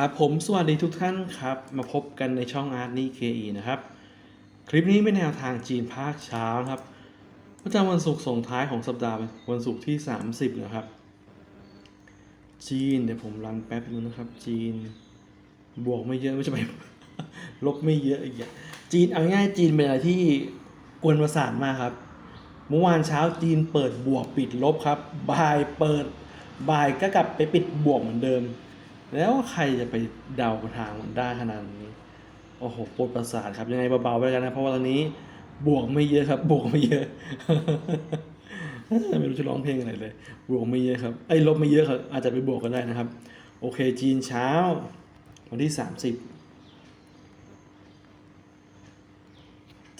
ครับผมสวัสดีทุกท่านครับ มาพบกันในช่องอาร์ตนี่เคอีนะครับ คลิปนี้เป็นแนวทางจีนภาคเช้าครับประจำวันศุกร์ส่งท้ายของสัปดาห์วันศุกร์ที่ 30นะครับ จีนเดี๋ยวผมรันแป๊บนึงนะครับ จีน บวกไม่เยอะไม่ใช่ไปลบไม่เยอะอีกอย่างจีนเอาง่ายจีนเป็นอะไรที่กวนประสาทมากครับเมื่อวานเช้าจีนเปิดบวกปิดลบครับบ่ายเปิดบ่ายก็กลับไปปิดบวกเหมือนเดิม แล้วใครจะไปเดาทางมันได้ขนาดนี้โอ้โหปวดประสาทครับยังไงเบาๆไปกันนะ เพราะว่าตอนนี้บวกไม่เยอะครับ บวกไม่เยอะไม่รู้จะร้องเพลงอะไรเลย บวกไม่เยอะครับไอ้ลบไม่เยอะครับอาจจะไปบวกก็ได้นะครับ โอเคจีนเช้า วันที่สามสิบ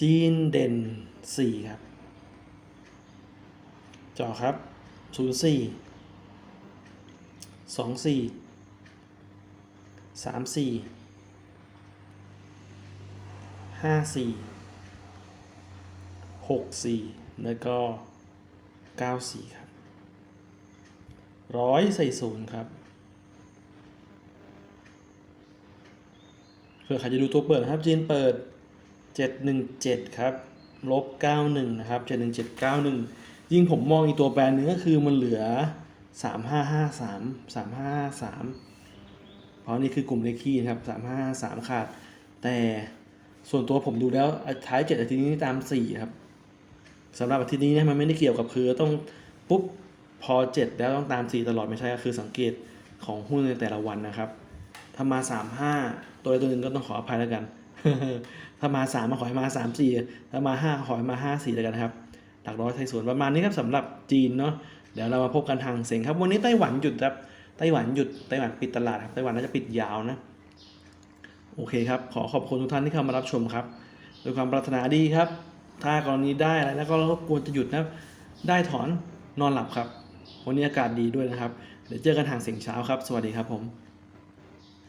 จีนเด่นสี่ครับจอครับศูนย์สี่สองสี่ สามสี่ห้าสี่หกสี่แล้วก็เก้าสี่ครับร้อยใส่ศูนย์ครับเผื่อใครจะดูตัวเปิดนะครับจีนเปิด 717 ครับ ลบ 91 นะครับ 71791 ยิ่งผมมองอีกตัวแบรนด์หนึงก็คือมันเหลือ 3553 3553 เพราะนี่คือกลุ่มเลขคี่นะครับ3553ขาด แต่ส่วนตัวผมดูแล้วท้าย7อาทิตย์นี้ตาม4ครับสำหรับอาทิตย์นี้เนี่ยมันไม่ได้เกี่ยวกับคือต้องปุ๊บพอ7แล้วต้องตาม4ตลอดไม่ใช่ก็คือสังเกตของหุ้นในแต่ละวันนะครับ ถ้ามาสามห้าตัวใดตัวหนึ่งก็ต้องขออภัยแล้วกัน ถ้ามาสามมาขอให้มาสามสี่ถ้ามาห้าขอให้มาห้าสี่แล้วกันครับ หลักร้อยไทยสวนประมาณนี้ครับสำหรับจีนเนาะเดี๋ยวเรามาพบกันทางเสียงครับ วันนี้ไต้หวันหยุดครับ ไต้หวันหยุดไต้หวันปิดตลาดครับไต้หวันน่าจะปิดยาวนะ โอเคครับ ขอขอบคุณทุกท่านที่เข้ามารับชมครับด้วยความปรารถนาดีครับ ถ้ากรณีได้แล้วก็รบกวนจะหยุดนะได้ถอนนอนหลับครับ วันนี้อากาศดีด้วยนะครับ เดี๋ยวเจอกันทางเสียงเช้าครับ สวัสดีครับผม